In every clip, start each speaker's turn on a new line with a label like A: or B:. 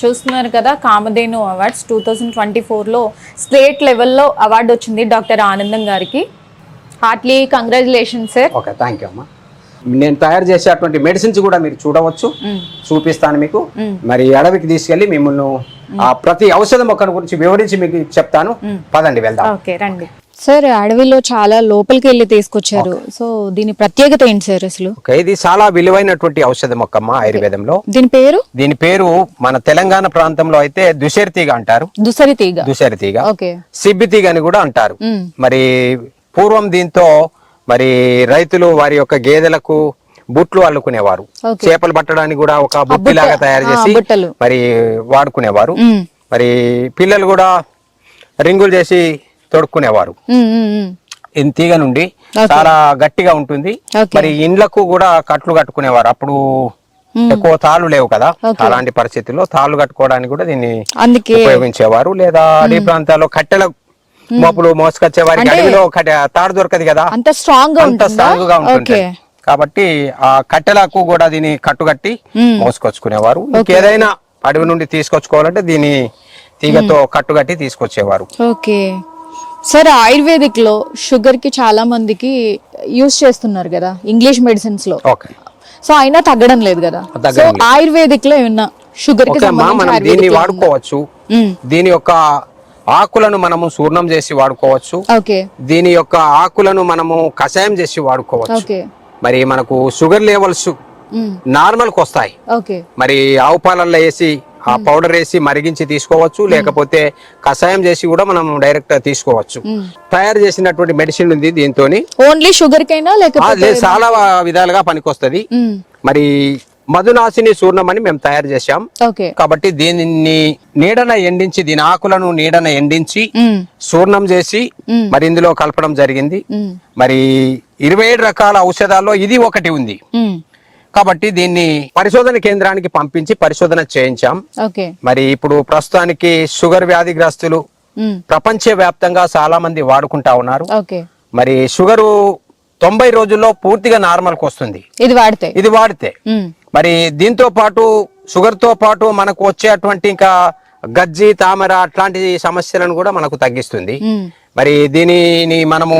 A: చూస్తున్నారు కదా Kamadhenu awards two thousand twenty ఫోర్లో స్టేట్ లెవెల్లో అవార్డు వచ్చింది డాక్టర్ ఆనందం గారికి. Heartly congratulation sir.
B: Okay thank you అమ్మా. నేను తయారు చేసేటువంటి మెడిసిన్స్ కూడా మీరు చూడవచ్చు. చూపిస్తాను మీకు. మరి అడవికి తీసుకెళ్ళి మిమ్మల్ని ప్రతి ఔషధ మొక్కల గురించి వివరించి మీకు చెప్తాను. పదండి వెళ్దాం.
A: ఓకే రండి. సార్ అడవిలో చాలా లోపలికి వెళ్ళి తీసుకొచ్చారు సో దీని ప్రత్యేకత ఏంటి సార్ అసలు?
B: ఇది చాలా విలువైనటువంటి ఔషధ మొక్కమ్మ ఆయుర్వేదంలో.
A: దీని పేరు?
B: దీని పేరు మన తెలంగాణ ప్రాంతంలో అయితే దుశరితీగ అంటారు.
A: దుసరి తీగ.
B: దుశరితీగ
A: ఓకే.
B: సిబ్బితీగ అని కూడా అంటారు. మరి పూర్వం దీంతో మరి రైతులు వారి యొక్క గేదెలకు బుట్లు అల్లుకునేవారు. చేపలు పట్టడానికి కూడా ఒక బుట్టి లాగా తయారు చేసి
A: బుట్టలు.
B: మరి వాడుకునేవారు. మరి పిల్లలు కూడా రింగులు చేసి తొడుక్కునేవారు. తీగ నుండి చాలా గట్టిగా ఉంటుంది. మరి ఇండ్లకు కూడా కట్లు కట్టుకునేవారు. అప్పుడు ఎక్కువ తాళ్ళు లేవు కదా. అలాంటి పరిస్థితుల్లో తాళ్ళు కట్టుకోవడానికి కూడా దీన్ని ఉపయోగించేవారు. లేదా అడవి ప్రాంతాల్లో కట్టెల మోపులు మోసుకొచ్చే వారికి అడవిలో తాడు దొరకదు కదా.
A: అంత స్ట్రాంగ్
B: అంత
A: ఉంటుందా?
B: స్ట్రాంగ్గా ఉంటుంది కాబట్టి ఆ కట్టెలకు కూడా దీన్ని కట్టుకట్టి మోసుకొచ్చుకునేవారు. ఇంకేదైనా అడవి నుండి తీసుకొచ్చుకోవాలంటే దీని తీగతో కట్టుకట్టి తీసుకొచ్చేవారు.
A: ఓకే. సార్ ఆయుర్వేదిక్లో షుగర్కి చాలా మందికి యూస్ చేస్తున్నారు కదా ఇంగ్లీష్ మెడిసిన్స్లో
B: ఓకే.
A: సో అయినా తగ్గడం లేదు కదా. సో. ఆయుర్వేదిక్లో ఏమన్నా షుగర్
B: మనం దీన్ని వాడుకోవచ్చు. దీని యొక్క ఆకులను మనము చూర్ణం చేసి వాడుకోవచ్చు. దీని యొక్క ఆకులను మనము కషాయం చేసి వాడుకోవచ్చు. మరి మనకు షుగర్ లెవెల్స్. నార్మల్కి వస్తాయి.
A: ఓకే.
B: మరి ఆవు పాలల్లో వేసి ఆ పౌడర్ వేసి మరిగించి తీసుకోవచ్చు లేకపోతే కషాయం చేసి కూడా మనం డైరెక్ట్ తీసుకోవచ్చు. తయారు చేసినటువంటి మెడిసిన్ ఉంది దీంతో
A: ఓన్లీ షుగర్ కైనా లేకపోతే
B: చాలా విధాలుగా పనికొస్తది. మరి మధునాశిని చూర్ణం అని మేము తయారు చేశాం. కాబట్టి దీనిని నీడన ఎండించి దీని ఆకులను నీడన ఎండించి. చూర్ణం చేసి. మరి ఇందులో కలపడం జరిగింది. మరి ఇరవై ఏడు రకాల ఔషధాల్లో ఇది ఒకటి ఉంది. కాబట్టి దీన్ని పరిశోధన కేంద్రానికి పంపించి పరిశోధన చేయించాం మరి ఇప్పుడు ప్రస్తుతానికి షుగర్ వ్యాధిగ్రస్తులు. ప్రపంచ వ్యాప్తంగా చాలా మంది వాడుకుంటా ఉన్నారు మరి షుగరు తొంభై రోజుల్లో పూర్తిగా నార్మల్కి వస్తుంది
A: ఇది వాడితే
B: ఇది వాడితే. మరి దీంతో పాటు షుగర్తో పాటు మనకు వచ్చేటువంటి ఇంకా గజ్జి తామర అట్లాంటి సమస్యలను కూడా మనకు తగ్గిస్తుంది. మరి దీనిని మనము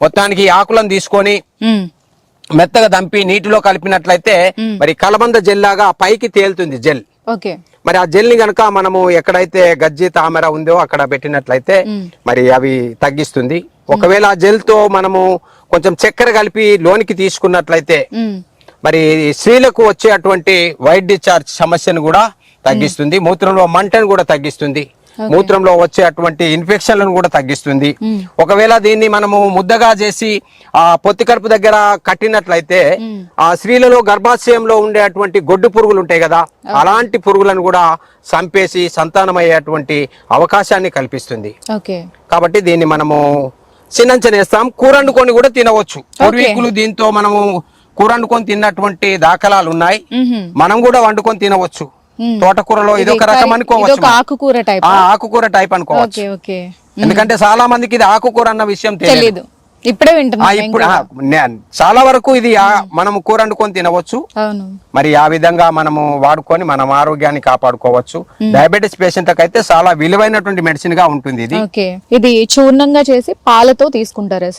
B: మొత్తానికి ఆకులను తీసుకొని. మెత్తగా దంపి నీటిలో కలిపినట్లయితే మరి కలబంద జెల్ లాగా పైకి తేలుతుంది జెల్.
A: ఓకే.
B: మరి ఆ జెల్ని గనక మనము ఎక్కడైతే గజ్జి తామర ఉందో అక్కడ పెట్టినట్లయితే మరి అవి తగ్గిస్తుంది. ఒకవేళ ఆ జెల్తో మనము కొంచెం చక్కెర కలిపి లోనికి తీసుకున్నట్లయితే. మరి స్త్రీలకు వచ్చే అటువంటి వైట్ డిశ్చార్జ్ సమస్యను కూడా తగ్గిస్తుంది. మూత్రంలో మంటను కూడా తగ్గిస్తుంది. మూత్రంలో వచ్చే అటువంటి ఇన్ఫెక్షన్లను కూడా తగ్గిస్తుంది. ఒకవేళ దీన్ని మనము ముద్దగా చేసి ఆ పొత్తి కడుపు దగ్గర కట్టినట్లయితే ఆ స్త్రీలలో గర్భాశయంలో ఉండే అటువంటి గొడ్డు పురుగులు ఉంటాయి కదా అలాంటి పురుగులను కూడా చంపేసి సంతానమయ్యేటువంటి అవకాశాన్ని కల్పిస్తుంది. కాబట్టి దీన్ని మనము చిన్నంచనేస్తాం. కూర వండుకొని కూడా తినవచ్చు. పూర్వీకులు దీంతో మనము కూర వండుకొని తిన్నటువంటి దాఖలాలు ఉన్నాయి
A: మ్మ్.
B: మనం కూడా వండుకొని తినవచ్చు. తోటకూరలో ఇదొక రకం అనుకోవచ్చు
A: ఆకుకూర టైప్.
B: ఆకుకూర టైప్ అనుకోవచ్చు. ఎందుకంటే చాలా మందికి ఇది ఆకుకూర అన్న విషయం తెలియదు.
A: ఇప్పుడే
B: ఆ,
A: వింటున్నాం
B: చాలా వరకు ఇది మనము కూర వండుకొని తినవచ్చు.
A: అవును.
B: మరి ఆ విధంగా మనము వాడుకొని మనం ఆరోగ్యాన్ని కాపాడుకోవచ్చు. డయాబెటీస్ పేషెంట్ అయితే చాలా విలువైనటువంటి మెడిసిన్గా ఉంటుంది ఇది.
A: ఓకే. ఇది చూర్ణంగా చేసి పాలతో తీసుకుంటారా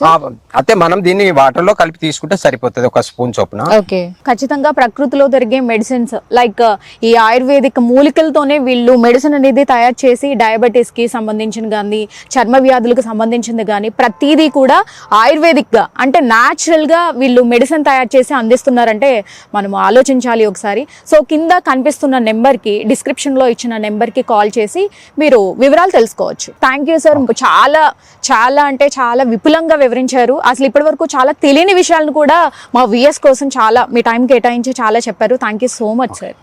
B: అయితే మనం దీన్ని వాటర్లో కలిపి తీసుకుంటే సరిపోతుంది ఒక స్పూన్ చొప్పున.
A: ఓకే. ఖచ్చితంగా ప్రకృతిలో దొరికే మెడిసిన్స్ లైక్ ఈ ఆయుర్వేదిక్ మూలికలతోనే వీళ్ళు మెడిసిన్ అనేది తయారు చేసి డయాబెటీస్కి సంబంధించిన కానీ చర్మ వ్యాధులకు సంబంధించింది కానీ ప్రతిదీ కూడా ఆయుర్వేదిక్గా అంటే న్యాచురల్గా వీళ్ళు మెడిసిన్ తయారు చేసి అందిస్తున్నారంటే మనం ఆలోచించాలి ఒకసారి. సో కింద కనిపిస్తున్న నెంబర్కి డిస్క్రిప్షన్లో ఇచ్చిన నెంబర్కి కాల్ చేసి మీరు వివరాలు తెలుసుకోవచ్చు. Thank you sir. చాలా చాలా అంటే చాలా విపులంగా వివరించారు. అసలు ఇప్పటి వరకు చాలా తెలియని విషయాలను కూడా మా విఎస్ కోసం చాలా మీ టైం కేటాయించి చాలా చెప్పారు. Thank you so much sir.